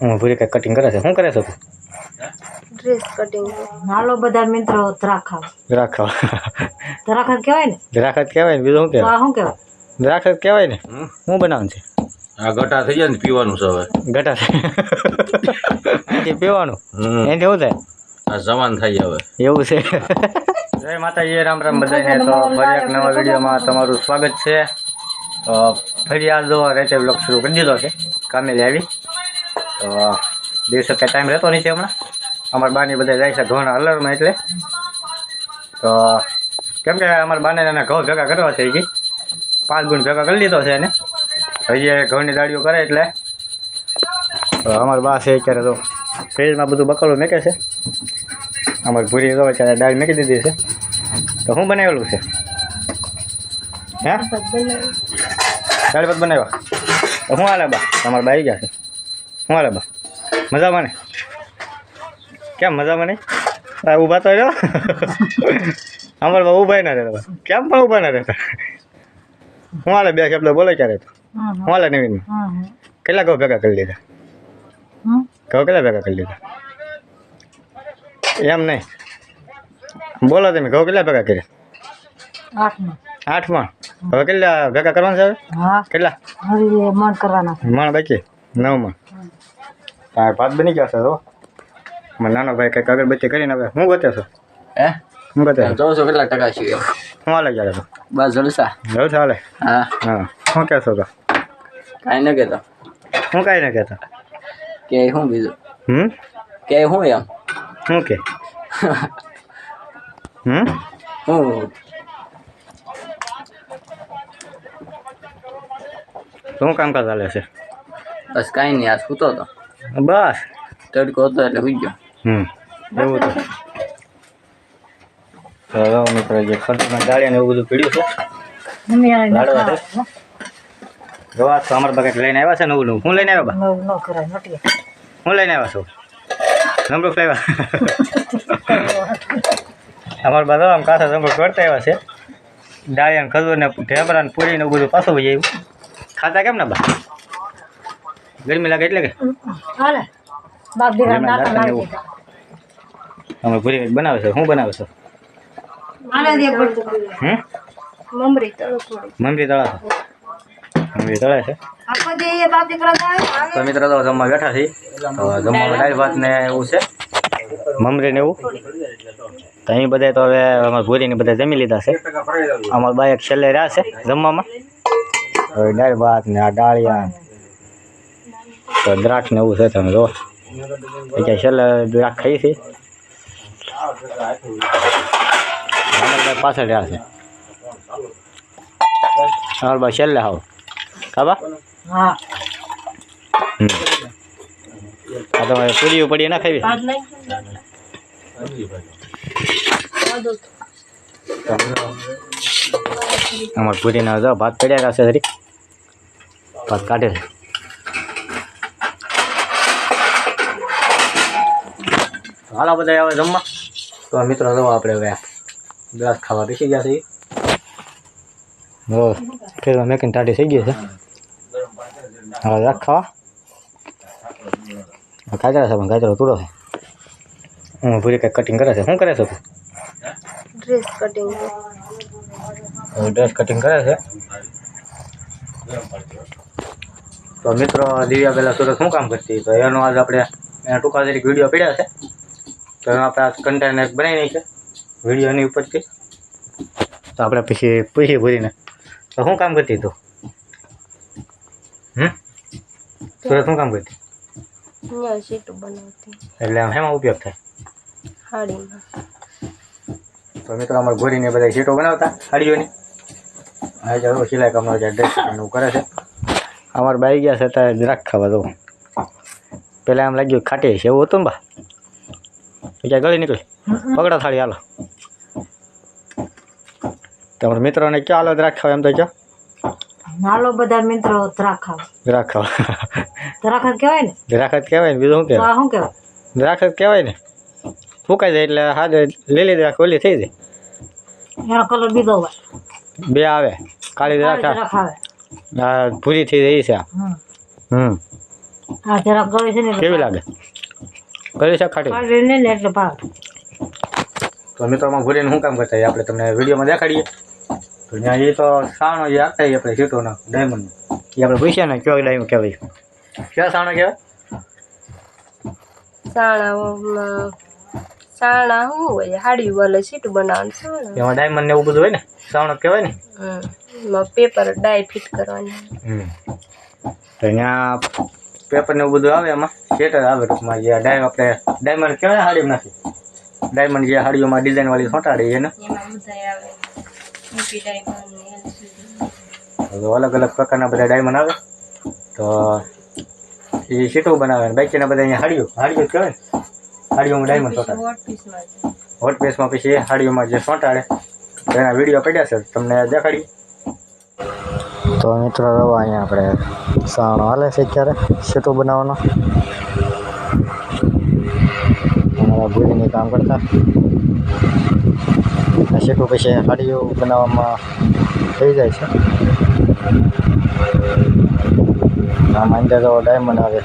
હું ભૂરી કઈ કટિંગ કરે છે? શું કરે છે તું? ડ્રેસ કટિંગ હાલો બધા મિત્રો ધરાખાવ રાખો ધરાખાવ કહેવાય ને? દ્રાક્ષ કહેવાય ને? બીજું શું કહેવાય? શું કહેવાય? દ્રાક્ષ કહેવાય ને. શું બનાવવાનું છે? આ ગટા થઈ જાય ને પીવાનું છે હવે. ગટા એ પીવાનું? હમ. એનાથી શું થાય? આ જવાન થઈ હવે. એવું છે? જય માતાજી રામ રામ બધાને. તો ફરી એક નવા વિડીયોમાં તમારું સ્વાગત છે. તો ફરી આ જો રાતે બ્લોગ શરૂ કરી દીધો છે. કામે આવી. તો દિવસે કંઈ ટાઈમ રહેતો નથી હમણાં. અમારા બાની બધા જાય છે ઘઉંના અલરમાં એટલે. તો કેમ કે અમારા બાને એના ઘઉં ભેગા કરવા છે એ પાંચ ગુણ ભેગા કરી લીધો છે એને. હજી ઘઉંની દાડીઓ કરે એટલે. તો અમારા બા છે અત્યારે તો ફ્રીજમાં બધું બકડું મેકે છે. અમારી ભૂરી તો અત્યારે દાળ મૂકી દીધી છે. તો શું બનાવેલું છે? હે? દાળ ભાત બનાવ્યા? તો શું હાલે બા? તમારા બા આવી ગયા છે? હાલે બા. મજામાં ને? કેમ મજામાં નહીં? ઊભા તો રહ્યો. અમારા બા ઊભા ના રહેતા. કેમ પણ ઊભા ના રહેતા? હું હાલે બે શબ્દ બોલે ક્યારે તો? હું હાલે નવીન. કેટલા ઘઉં ભેગા કરી લીધા? ઘઉં કેટલા ભેગા કરી લીધા? એમ નહીં. બોલો તમે ઘઉં કેટલા ભેગા કર્યા? આઠમાં. આઠમાં? હવે કેટલા ભેગા કરવાના છે હા. કેટલા? મણ કરવાના મણ બાકી? નવમાં હા ભાત બની ગયા છે તો મારો નાનો ભાઈ કંઈક અગરબત્તી કરીને હવે હું ગતે છો? હે? હું ગતે છો? જોશો કેટલા ટકા છીએ શું હાલે જ્યારે તો બસ જલસા. જવું છે હાલે? હા. હા. શું કહેશો તો? કાંઈ ન કહેતો. હું કાંઈ ન કહેતા? કે શું બીજું? હમ? કે શું એમ. શું કે? હમ? હું. શું કામકાજ ચાલે છે? બસ કાંઈ નહીં આ સૂતો હતો બસ. તડકો હતો એટલે સુઈ ગયો. હમ. એવું તો. હવે મિત્રો જે ખંડમાં ગાડી ને એવું બધું પીડ્યું છે. લાડવા? જોવા તો અમારા બકેટ લઈને આવ્યા છે નવું નવું. હું લઈને આવ્યા બા. નવું ન કરાય નટીએ હું લઈને આવ્યા છું. નમરૂક લાવ્યા અમારા બધા આમ કાસા નમરૂક કરતા આવ્યા છે. ડાળિયા ખજૂર ને ઢેબરા ને પૂરી ને એવું બધું પાછું વહી આવ્યું. ખાતા કેમ ને બા? ગરમી લાગે એટલે કે? હાલે. બાપ દીકરા દાતા લાગે. અમે પૂરી બનાવે છે? શું બનાવે છે? આને દે પડતું હમ મમરી તળકોડી મમરી તળા છે? મંદિર તળે છે તો મિત્રો તો જમવા બેઠા છીએ. તો જમવામાં દાળ ભાત ને એવું છે? મમરી ને એવું? તો અહીં બધા તો હવે અમારા ભૂરીને બધા જમી લીધા છે. અમારા બાઈક છેલ્લે રહ્યા છે જમવામાં. હવે દાળ ભાત ને આ ડાળિયા તો દ્રાક્ષ ને એવું છે તમે જો એટલે છેલ્લે દ્રાક્ષ ખાઈ છે. પાછળ રહ્યા છે. હાલ ભાઈ છેલ્લે હાવ ખાબા હા. તો આ પૂરી પડી ના ખાવી? અમારે પૂરીના જો ભાત પડ્યા જરી. ભાત કાઢે હાલો બધા આવે જમવા. તો મિત્રો જો આપણે હવે ગ્લાસ ખાવા બેસી ગયા છીએ. જો ફેર મેકીને ટાટી થઈ ગયો છે. હા રાખ ખાવા. કાચરા છે પણ કાચરો તૂરો છે. હું પૂરી કંઈક કટિંગ કરે છે? શું કરે છે ડ્રેસ કટિંગ ડ્રેસ કટિંગ કરે છે? તો મિત્રો દિવ્યા પહેલાં સુરત શું કામ કરતી? તો એનો આજ આપણે ટૂંકા તરીકે વીડિયો પડ્યા છે. તો આપણે આ કન્ટેનર બનાવી નાખ્યા. વિડીયોની ઉપરથી તો આપણે પછી પૂછીએ ભૂરીને. તો શું કામ કરતી તું? હમ? તો શું કામ કરતી? એટલે આમ હેમાં ઉપયોગ થાય? તો મિત્રો અમારે ગોરીને બધા સીટો બનાવતા સાડીઓની આ ચાલો સિલાઈ કામનો જે ડ્રેસ એવું કરે છે. અમારે બાઈ ગયા છે ત્યારે દ્રાક્ષ ખાવા દઉં. પહેલાં એમ લાગ્યું ખાટી છે એવું હતું ને બા? ક્યાં ગળી નીકળે. પગડા થાળી હાલો. તમારા મિત્રોને ક્યાં હાલો દ્રાક્ષ એમ તો ક્યાં? હાલો બધા મિત્રો ધરાખાવ દ્રાક્ષ ખાવા કહેવાય ને? દ્રાક્ષ કહેવાય ને બીજું શું કહેવાય? શું કહેવાય? દ્રાક્ષ કહેવાય ને. ફૂંકાઈ જાય એટલે હાજર લીલી દ્રાક્ષ ઓલી થઈ જાય. એનો કલર બીજો હોય. બે આવે. કાળી દ્રાક્ષ આવે. આ ભૂરી થઈ જાય છે આ. હમ. હમ. આ જરાક ગળી છે ને કેવી લાગે? કરી છે ખાટી. ને ને એટલે ભાવ તો મિત્રોમાં ભૂરીને શું કામ કરતા આપણે તમને વિડીયોમાં દેખાડીએ. તો ત્યાં એ તો સાવણો જે આપતા આપણે સીટોનો ડાયમંડ એ આપણે પૂછ્યા ને કયો ડાયમંડ કહેવાય? ક્યાં સાવણો કહેવાય? સાણામાં સાણા શું હોય? હાડી વાલે સીટ બનાવવાનું સાણા એમાં ડાયમંડ ને એવું બધું હોય ને? સાવણો જ કહેવાય ને? પેપર ડાય ફિટ કરવાની. હમ. તો અહીંયા પેપર ને બધું આવે એમાં. સેટર આવે ટૂંકમાં જે ડાય આપણે ડાયમંડ કહેવાય ને હાડીમાં નથી ડાયમંડ જે હાડીઓમાં ડિઝાઇન વાળી સોંટાડે એને અલગ અલગ પ્રકારના બધા ડાયમંડ આવે. તો એ સીટું બનાવે ને બાકીના બધા અહીંયા હાડીઓ. હાડીઓ કહેવાય હાડીઓમાં ડાયમંડ સોંટાડે. હોટ પેસમાં પછી એ હાડીઓમાં જે સોંટાડે. એના વીડિયો પડ્યા છે. તમને દેખાડીએ તો મિત્રો રવા અહીંયા આપણે સાણો હાલે છે અત્યારે સેટો બનાવવાનો. અમારા ભૂલીને કામ કરતા. સેટો પછી હાડીઓ બનાવવામાં થઈ જાય છે. આમાં અંદર તો ડાયમંડ આવે.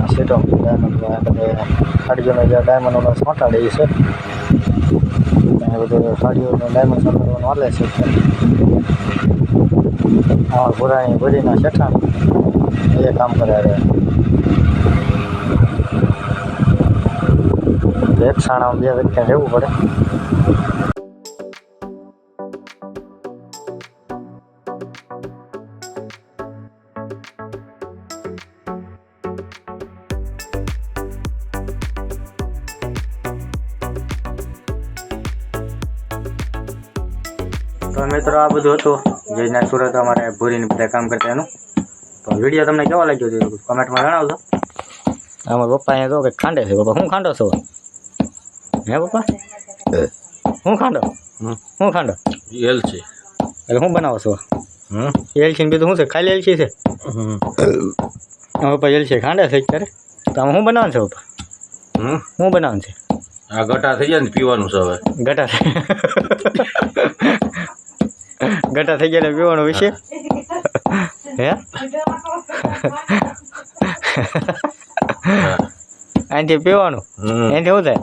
આ સેટો ડાયમંડ હાડીઓનો જે ડાયમંડનો સોંટાડે એ છે. બધું હાડીઓનો ડાયમંડ સોંટાડવાનું હાલે છે. આમાં પુરાણી બુરીના શેઠા એ કામ કરે છે એક સાણામાં બે વ્યક્તિને રહેવું પડે. તો મિત્રો આ બધું હતું. જેના સુરત અમારે ભૂરીને બધા કામ કરતા એનું. તો વીડિયો તમને કેવો લાગ્યો છે કમેન્ટમાં જણાવજો. અમારા પપ્પા અહીંયા તો કે ખાંડે છે પપ્પા. હું ખાંડો છો? હે પપ્પા? હું ખાંડો? હું ખાંડો? એલ છે એટલે હું બનાવો છો? હમ. એલસી ને બીજું શું છે? ખાલી એલસી છે? હમ. હા પપ્પા એલસી ખાંડે છે અત્યારે. તો આમાં શું બનાવવાનું છે પપ્પા? હમ. શું બનાવવાનું છે? આ ગટા થઈ જાય ને પીવાનું છે હવે. ગટા. ગટા થઈ ગયા પીવાનું વિશે? હે. અહીંથી પીવાનું? અહીંથી શું થાય?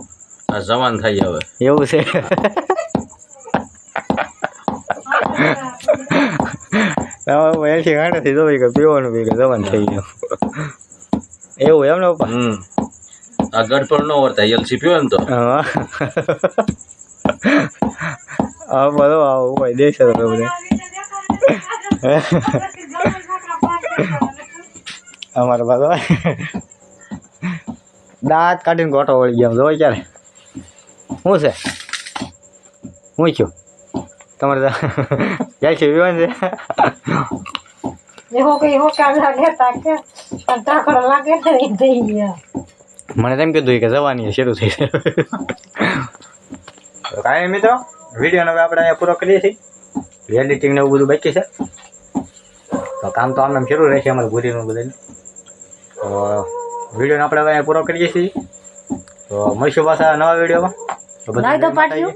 જવાન થઈ હવે. એવું છે? એલસી ખાંડેથી કે પીવાનું પી કે જવાન થઈ ગયું. એવું એમ ને પપ્પા? હમ. આ ગડપડ ન વર્તાય એલસી પીવાનું તો. હા. હા બધો આવું હોય દેશે તો બધા અમારે બધો દાંત કાઢીને ગોટો વળી ગયા જોઈ ક્યારે શું છે હું છું તમારે જાય છે વિવાન છે એવો કઈ એવો કામ લાગે તાકે પણ ટાકડો લાગે ને એ થઈ ગયા મને તેમ કીધું કે જવાની શરૂ થઈ છે તો કાંઈ મિત્રો વિડીયોનો હવે આપણે અહીંયા પૂરો કરીએ છીએ. એડિટિંગ ને એવું બધું બાકી છે. તો કામ તો આમ આમ શરૂ રહેશે અમારે ભૂરીનું બધાને. તો વિડીયોને આપણે હવે અહીંયા પૂરો કરીએ છીએ. તો મળીશું પાછા નવા વિડીયોમાં. તો